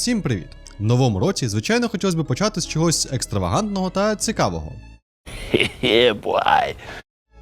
Всім привіт! В новому році, звичайно, хотілося б почати з чогось екстравагантного та цікавого.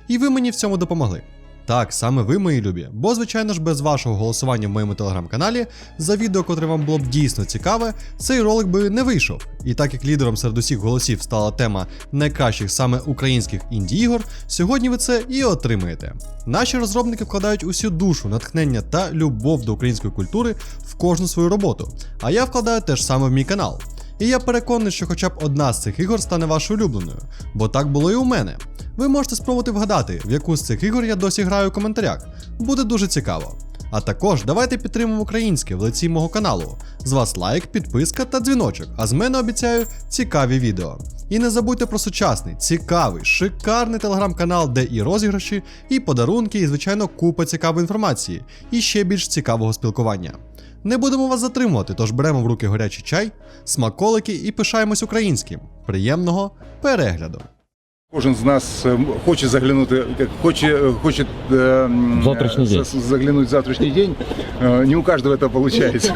І ви мені в цьому допомогли. Так, саме ви, мої любі, бо, звичайно ж, без вашого голосування в моєму телеграм-каналі за відео, котре вам було б дійсно цікаве, цей ролик би не вийшов. І так як лідером серед усіх голосів стала тема найкращих саме українських інді-ігор, сьогодні ви це і отримаєте. Наші розробники вкладають усю душу, натхнення та любов до української культури в кожну свою роботу, а я вкладаю теж саме в мій канал. І я переконаний, що хоча б одна з цих ігор стане вашою улюбленою, бо так було і у мене. Ви можете спробувати вгадати, в яку з цих ігор я досі граю у коментарях. Буде дуже цікаво. А також давайте підтримуємо українське в лиці мого каналу. З вас лайк, підписка та дзвіночок, а з мене обіцяю цікаві відео. І не забудьте про сучасний, цікавий, шикарний телеграм-канал, де і розіграші, і подарунки, і, звичайно, купа цікавої інформації, і ще більш цікавого спілкування. Не будемо вас затримувати, тож беремо в руки горячий чай, смаколики і пишаємось українським. Приємного перегляду! Кожен з нас е, хоче заглянути, хоче, е, хоче е, Завтрашній е, день. заглянути заглянуть в завтрашній день. Не у кожного це виходить.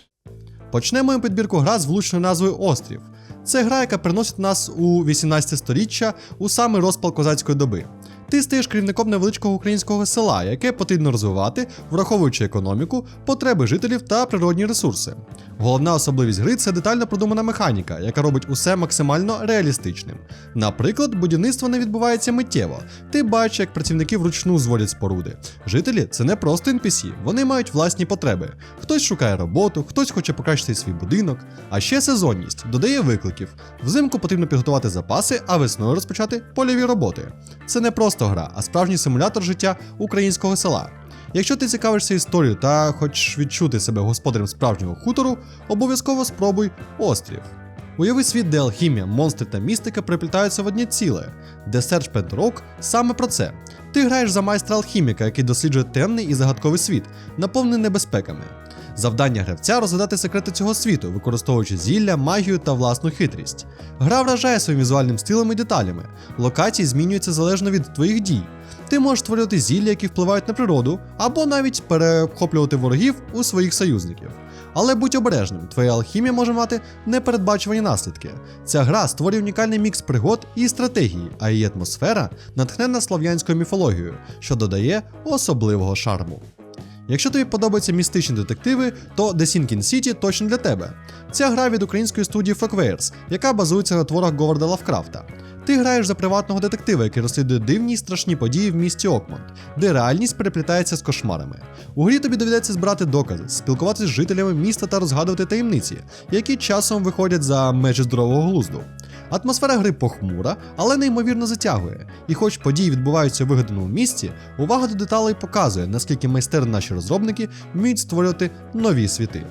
Почнемо підбірку гра з влучною назвою Острів. Це гра, яка приносить нас у 18 сторіччя у самий розпал козацької доби. Ти стаєш керівником невеличкого українського села, яке потрібно розвивати, враховуючи економіку, потреби жителів та природні ресурси. Головна особливість гри це детально продумана механіка, яка робить усе максимально реалістичним. Наприклад, будівництво не відбувається миттєво. Ти бачиш, як працівники вручну зводять споруди. Жителі це не просто NPC, вони мають власні потреби. Хтось шукає роботу, хтось хоче покращити свій будинок. А ще сезонність додає викликів. Взимку потрібно підготувати запаси, а весною розпочати польові роботи. Це не просто гра, а справжній симулятор життя українського села. Якщо ти цікавишся історією та хочеш відчути себе господарем справжнього хутору, обов'язково спробуй острів. Уяви світ, де алхімія, монстри та містика приплітаються в одне ціле, де Sergeant Rock саме про це. Ти граєш за майстра алхіміка, який досліджує темний і загадковий світ, наповнений небезпеками. Завдання гравця розгадати секрети цього світу, використовуючи зілля, магію та власну хитрість. Гра вражає своїм візуальним стилем і деталями. Локації змінюються залежно від твоїх дій. Ти можеш створювати зілля, які впливають на природу, або навіть перехоплювати ворогів у своїх союзників. Але будь обережним, твоя алхімія може мати непередбачувані наслідки. Ця гра створює унікальний мікс пригод і стратегії, а її атмосфера натхнена слов'янською міфологією, що додає особливого шарму. Якщо тобі подобаються містичні детективи, то The Sinking City точно для тебе. Ця гра від української студії Frogwares, яка базується на творах Говарда Лавкрафта. Ти граєш за приватного детектива, який розслідує дивні й страшні події в місті Окмонд, де реальність переплітається з кошмарами. У грі тобі доведеться збирати докази, спілкуватися з жителями міста та розгадувати таємниці, які часом виходять за межі здорового глузду. Атмосфера гри похмура, але неймовірно затягує. І хоч події відбуваються у вигаданому місці, увага до деталей показує, наскільки майстерні наші розробники вміють створювати нові світи.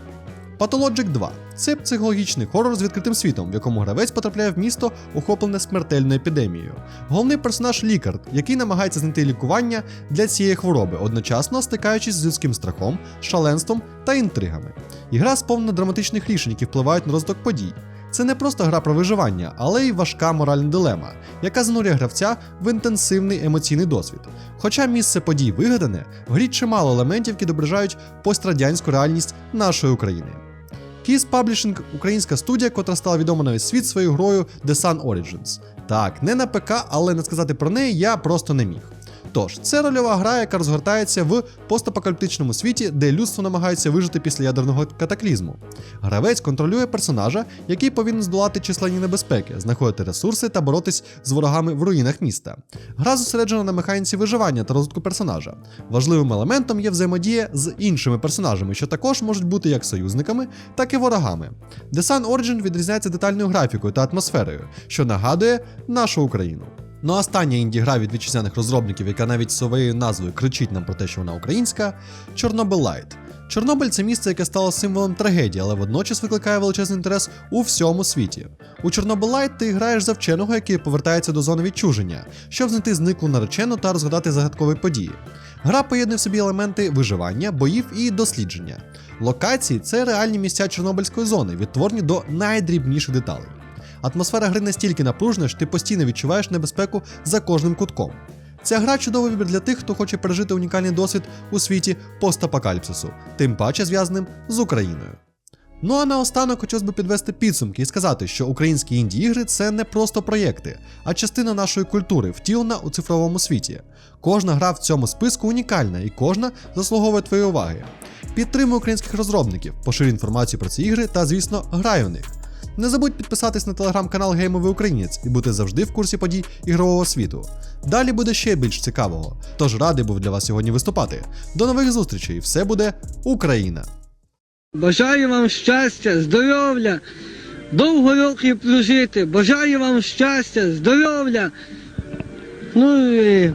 Pathologic 2 це психологічний хорор з відкритим світом, в якому гравець потрапляє в місто, охоплене смертельною епідемією. Головний персонаж лікар, який намагається знайти лікування для цієї хвороби, одночасно стикаючись з людським страхом, шаленством та інтригами. І гра сповнена драматичних рішень, які впливають на розвиток подій. Це не просто гра про виживання, але й важка моральна дилема, яка занурює гравця в інтенсивний емоційний досвід. Хоча місце подій вигадане, в грі чимало елементів, які відображають пострадянську реальність нашої України. Keys Publishing – українська студія, котра стала відома на весь світ своєю грою The Sun Origins. Так, не на ПК, але не сказати про неї я просто не міг. Тож, це рольова гра, яка розгортається в постапокаліптичному світі, де людство намагається вижити після ядерного катаклізму. Гравець контролює персонажа, який повинен здолати численні небезпеки, знаходити ресурси та боротись з ворогами в руїнах міста. Гра зосереджена на механіці виживання та розвитку персонажа. Важливим елементом є взаємодія з іншими персонажами, що також можуть бути як союзниками, так і ворогами. The Sun Origin відрізняється детальною графікою та атмосферою, що нагадує нашу Україну. Ну а остання інді-гра від вітчизняних розробників, яка навіть своєю назвою кричить нам про те, що вона українська Чорнобиль Лайт. Чорнобиль це місце, яке стало символом трагедії, але водночас викликає величезний інтерес у всьому світі. У Чорнобиль Лайт ти граєш за вченого, який повертається до зони відчуження, щоб знайти зниклу наречену та розгадати загадкові події. Гра поєднує в собі елементи виживання, боїв і дослідження. Локації це реальні місця Чорнобильської зони, відтворені до найдрібніших деталей. Атмосфера гри настільки напружена, що ти постійно відчуваєш небезпеку за кожним кутком. Ця гра чудовий вибір для тих, хто хоче пережити унікальний досвід у світі постапокаліпсису, тим паче зв'язаним з Україною. Ну а наостанок хотілося б підвести підсумки і сказати, що українські інді-ігри це не просто проєкти, а частина нашої культури, втілена у цифровому світі. Кожна гра в цьому списку унікальна і кожна заслуговує твоєї уваги. Підтримуй українських розробників, поширюй інформацію про ці ігри та, звісно, грай у них. Не забудь підписатись на телеграм-канал Геймовий Українець і бути завжди в курсі подій ігрового світу. Далі буде ще більш цікавого. Тож радий був для вас сьогодні виступати. До нових зустрічей! Все буде Україна! Бажаю вам щастя, здоров'я, довго років прожити. Бажаю вам щастя, здоров'я. Ну і